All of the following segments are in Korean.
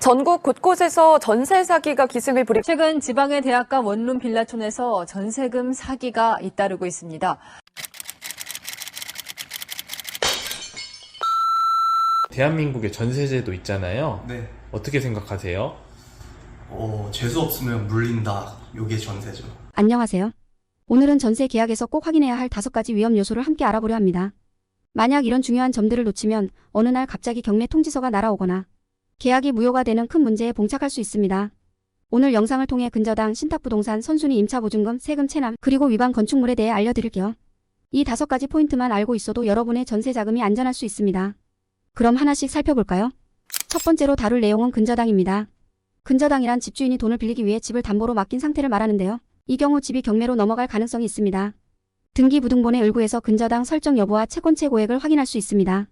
전국 곳곳에서 전세 사기가 기승을 부리고 최근 지방의 대학가 원룸 빌라촌에서 전세금 사기가 잇따르고 있습니다. 대한민국의 전세제도 있잖아요. 네. 어떻게 생각하세요? 어, 재수 없으면 물린다. 요게 전세죠. 안녕하세요. 오늘은 전세 계약에서 꼭 확인해야 할 다섯 가지 위험 요소를 함께 알아보려 합니다. 만약 이런 중요한 점들을 놓치면 어느 날 갑자기 경매 통지서가 날아오거나 계약이 무효가 되는 큰 문제에 봉착할 수 있습니다. 오늘 영상을 통해 근저당, 신탁부동산, 선순위 임차보증금, 세금 체납, 그리고 위반 건축물에 대해 알려드릴게요. 이 다섯 가지 포인트만 알고 있어도 여러분의 전세 자금이 안전할 수 있습니다. 그럼 하나씩 살펴볼까요? 첫 번째로 다룰 내용은 근저당입니다. 근저당이란 집주인이 돈을 빌리기 위해 집을 담보로 맡긴 상태를 말하는데요. 이 경우 집이 경매로 넘어갈 가능성이 있습니다. 등기부등본의 을구에서 근저당 설정 여부와 채권채 고액을 확인할 수 있습니다.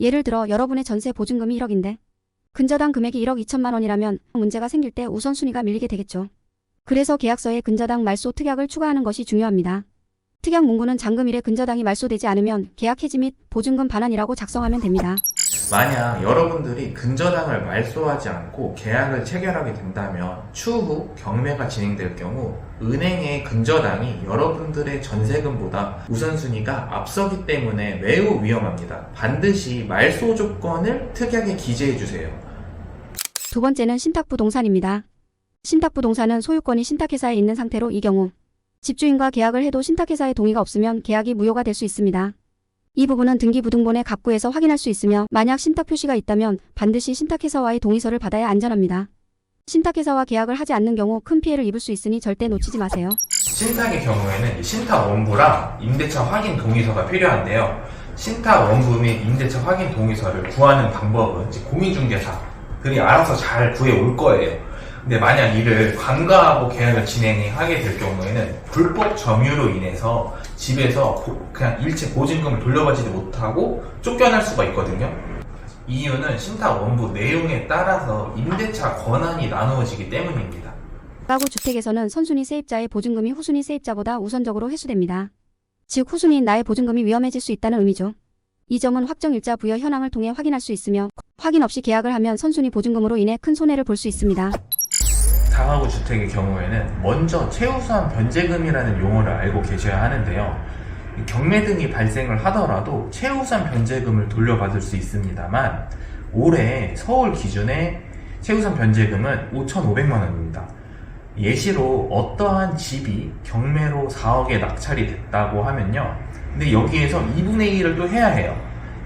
예를 들어 여러분의 전세 보증금이 1억인데 근저당 금액이 1억 2천만 원이라면 문제가 생길 때 우선순위가 밀리게 되겠죠. 그래서 계약서에 근저당 말소 특약을 추가하는 것이 중요합니다. 특약 문구는 잔금일에 근저당이 말소되지 않으면 계약 해지 및 보증금 반환이라고 작성하면 됩니다. 만약 여러분들이 근저당을 말소하지 않고 계약을 체결하게 된다면 추후 경매가 진행될 경우 은행의 근저당이 여러분들의 전세금보다 우선순위가 앞서기 때문에 매우 위험합니다. 반드시 말소 조건을 특약에 기재해 주세요. 두 번째는 신탁부동산입니다. 신탁부동산은 소유권이 신탁회사에 있는 상태로 이 경우 집주인과 계약을 해도 신탁회사의 동의가 없으면 계약이 무효가 될 수 있습니다. 이 부분은 등기부등본의 갑구에서 확인할 수 있으며 만약 신탁 표시가 있다면 반드시 신탁회사와의 동의서를 받아야 안전합니다. 신탁회사와 계약을 하지 않는 경우 큰 피해를 입을 수 있으니 절대 놓치지 마세요. 신탁의 경우에는 이 신탁 원부랑 임대차 확인 동의서가 필요한데요. 신탁 원부 및 임대차 확인 동의서를 구하는 방법은 공인중개사 들이 알아서 잘 구해 올 거예요. 근데 만약 이를 관가하고 계약을 진행하게 될 경우에는 불법 점유로 인해서 집에서 고- 그냥 일체 보증금을 돌려받지도 못하고 쫓겨날 수가 있거든요. 이유는 신탁 원부 내용에 따라서 임대차 권한이 나누어지기 때문입니다. 가구 주택에서는 선순위 세입자의 보증금이 후순위 세입자보다 우선적으로 회수됩니다. 즉 후순위인 나의 보증금이 위험해질 수 있다는 의미죠. 이 점은 확정일자 부여 현황을 통해 확인할 수 있으며 확인 없이 계약을 하면 선순위 보증금으로 인해 큰 손해를 볼 수 있습니다. 다가구 주택의 경우에는 먼저 최우수한 변제금이라는 용어를 알고 계셔야 하는데요. 이 경매 등이 발생을 하더라도 최우수한 변제금을 돌려받을 수 있습니다만 올해 서울 기준의 최우수한 변제금은 5,500만 원입니다. 예시로 어떠한 집이 경매로 4억에 낙찰이 됐다고 하면요. 근데 여기에서 2분의 1을 또 해야 해요.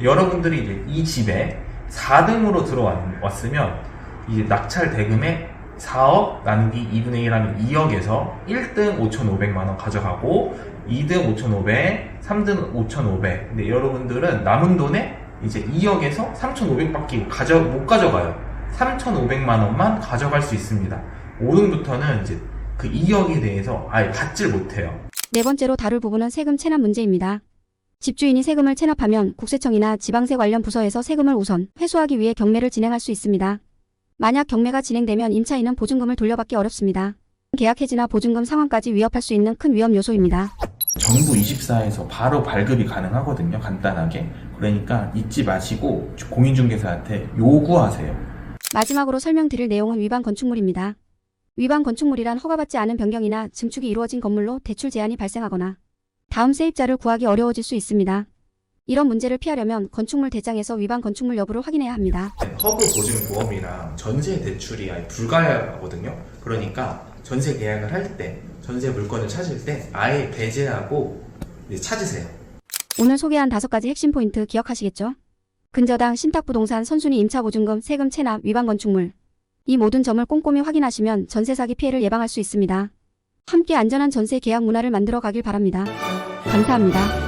여러분들이 이제 이 집에 4등으로 들어왔으면 이제 낙찰 대금의 4억 나누기 2분의 1 하면 2억에서 1등 5,500만 원 가져가고 2등 5,500, 3등 5,500. 근데 여러분들은 남은 돈에 이제 2억에서 3,500밖에 가져 못 가져가요. 3,500만 원만 가져갈 수 있습니다. 5등부터는 이제 그 2억에 대해서 아예 받질 못해요. 네 번째로 다룰 부분은 세금 체납 문제입니다. 집주인이 세금을 체납하면 국세청이나 지방세 관련 부서에서 세금을 우선 회수하기 위해 경매를 진행할 수 있습니다. 만약 경매가 진행되면 임차인은 보증금을 돌려받기 어렵습니다. 계약 해지나 보증금 상환까지 위협할 수 있는 큰 위험 요소입니다. 정부 24에서 바로 발급이 가능하거든요. 간단하게. 그러니까 잊지 마시고 공인중개사한테 요구하세요. 마지막으로 설명드릴 내용은 위반 건축물입니다. 위반 건축물이란 허가받지 않은 변경이나 증축이 이루어진 건물로 대출 제한이 발생하거나 다음 세입자를 구하기 어려워질 수 있습니다. 이런 문제를 피하려면 건축물 대장에서 위반 건축물 여부를 확인해야 합니다. 허브 보증 보험이랑 전세 대출이 아예 불가하거든요. 그러니까 전세 계약을 할 때, 전세 물건을 찾을 때 아예 배제하고 찾으세요. 오늘 소개한 다섯 가지 핵심 포인트 기억하시겠죠? 근저당, 신탁부동산, 선순위 임차보증금, 세금 체납, 위반 건축물. 이 모든 점을 꼼꼼히 확인하시면 전세 사기 피해를 예방할 수 있습니다. 함께 안전한 전세 계약 문화를 만들어 가길 바랍니다. 감사합니다.